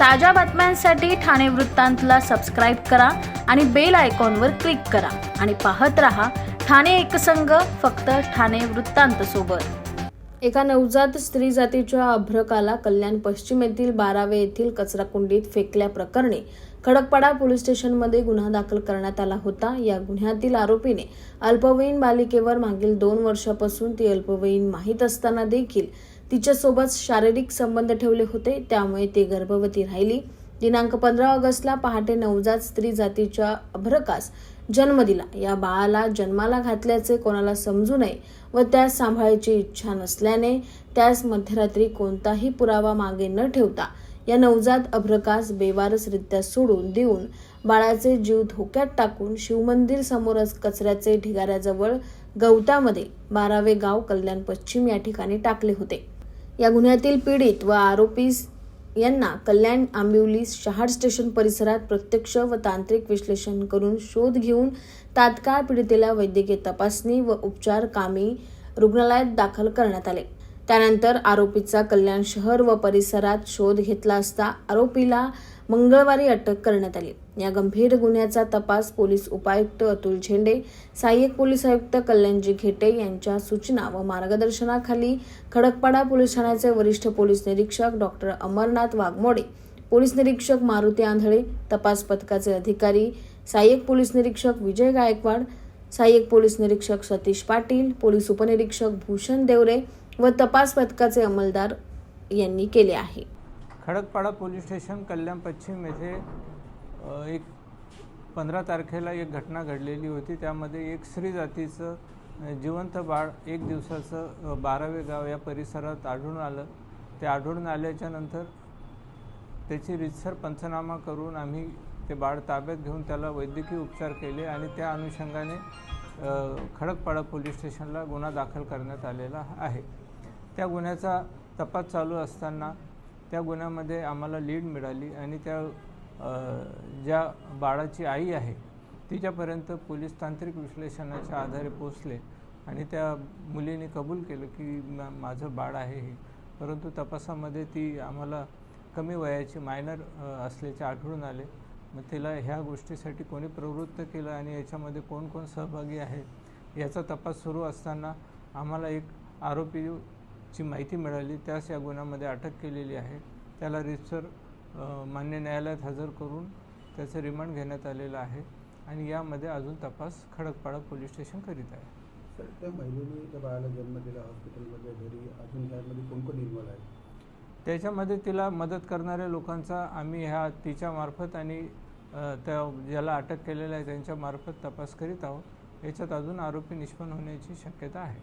ताज्या बातम्यांसाठी ठाणे वृत्तांतला सबस्क्राईब करा आणि बेल आयकॉनवर क्लिक करा. आणि पाहत रहा ठाणे एकसंघ फक्त ठाणे वृत्तांत सोबत. एका नवजात स्त्री जातीच्या अभ्रकाला कल्याण पश्चिम येथील बारावे येथील कचराकुंडीत फेकल्याप्रकरणी खडकपाडा पोलीस स्टेशनमध्ये गुन्हा दाखल करण्यात आला होता. या गुन्ह्यातील आरोपीने अल्पवयीन बालिकेवर मागील दोन वर्षापासून ती अल्पवयीन माहीत असताना देखील तिच्यासोबत शारीरिक संबंध ठेवले होते त्यामुळे ती गर्भवती राहिली. दिनांक पंधरा ऑगस्टला पहाटे नवजात स्त्री जातीच्या अभ्रकास जन्म दिला. या बाळाला जन्माला घातल्याचे कोणाला समजू नये व त्यास सांभाळायची इच्छा नसल्याने त्यास मध्यरात्री कोणताही पुरावा मागे न ठेवता या नवजात अभ्रकास बेवारसरित्या सोडून देऊन बाळाचे जीव धोक्यात टाकून शिवमंदिर समोरच कचऱ्याचे ढिगाऱ्याजवळ गवतामध्ये बारावे गाव कल्याण पश्चिम या ठिकाणी टाकले होते. या गुन्ह्यातील पीडित व आरोपीस यांना कल्याण आंबिवली शहाड स्टेशन परिसरात प्रत्यक्ष व तांत्रिक विश्लेषण करून शोध घेऊन तात्काळ पीडितेला वैद्यकीय तपासणी व उपचार कामी रुग्णालयात दाखल करण्यात आले. त्यानंतर आरोपीचा कल्याण शहर व परिसरात शोध घेतला असता आरोपीला मंगळवारी अटक करण्यात आली. या गंभीर गुन्ह्याचा तपास पोलीस उपायुक्त अतुल झेंडे सहाय्यक पोलीस आयुक्त कल्याणजी घेटे यांच्या सूचना व मार्गदर्शनाखाली खडकपाडा पोलीस ठाण्याचे वरिष्ठ पोलीस निरीक्षक डॉक्टर अमरनाथ वाघमोडे पोलीस निरीक्षक मारुती आंधळे तपास पथकाचे अधिकारी सहाय्यक पोलीस निरीक्षक विजय गायकवाड सहाय्यक पोलीस निरीक्षक सतीश पाटील पोलीस उपनिरीक्षक भूषण देवरे व तपास पथकाचे अंमलदार यांनी केले आहे. खडकपाडा पोलीस स्टेशन कल्याण पश्चिम येथे एक पंधरा तारखेला एक घटना घडलेली होती. त्यामध्ये एक स्त्री जातीचं जिवंत बाळ एक दिवसाचं बारावे गाव या परिसरात आढळून आलं. ते आढळून आल्याच्यानंतर त्याची रितसर पंचनामा करून आम्ही ते बाळ ताब्यात घेऊन त्याला वैद्यकीय उपचार केले आणि त्या अनुषंगाने खडकपाडा पोलीस स्टेशनला गुन्हा दाखल करण्यात आलेला आहे. त्या गुन्ह्याचा तपास चालू असताना त्या गुन्ह्यामध्ये आम्हाला लीड मिळाली आणि त्या ज्या बाळाची आई आहे तिच्यापर्यंत पोलीस तांत्रिक विश्लेषणाच्या आधारे पोचले आणि त्या मुलीने कबूल केलं की माझं बाळ आहे हे. परंतु तपासामध्ये ती आम्हाला कमी वयाची मायनर असल्याचे आढळून आले. मग तिला ह्या गोष्टीसाठी कोणी प्रवृत्त केलं आणि याच्यामध्ये कोण कोण सहभागी आहे याचा तपास सुरू असताना आम्हाला एक आरोपीची माहिती मिळाली. त्यास या गुन्ह्यामध्ये अटक केलेली आहे. त्याला रितसर मान्य न्यायालयात हजर करून त्याचं रिमांड घेण्यात आलेलं आहे आणि यामध्ये अजून तपास खडकपाडा पोलीस स्टेशन करीत आहे. सर त्या महिलेने त्या बाळाला जन्म दिला हॉस्पिटलमध्ये घरी अजून त्यामध्ये कोण कोण इन्व्हॉल्व आहे? त्याच्यामध्ये तिला मदत करणाऱ्या लोकांचा आम्ही ह्या तिच्यामार्फत आणि त्या ज्याला अटक केलेलं आहे त्यांच्यामार्फत तपास करीत आहोत. याच्यात अजून आरोपी निष्पन्न होण्याची शक्यता आहे.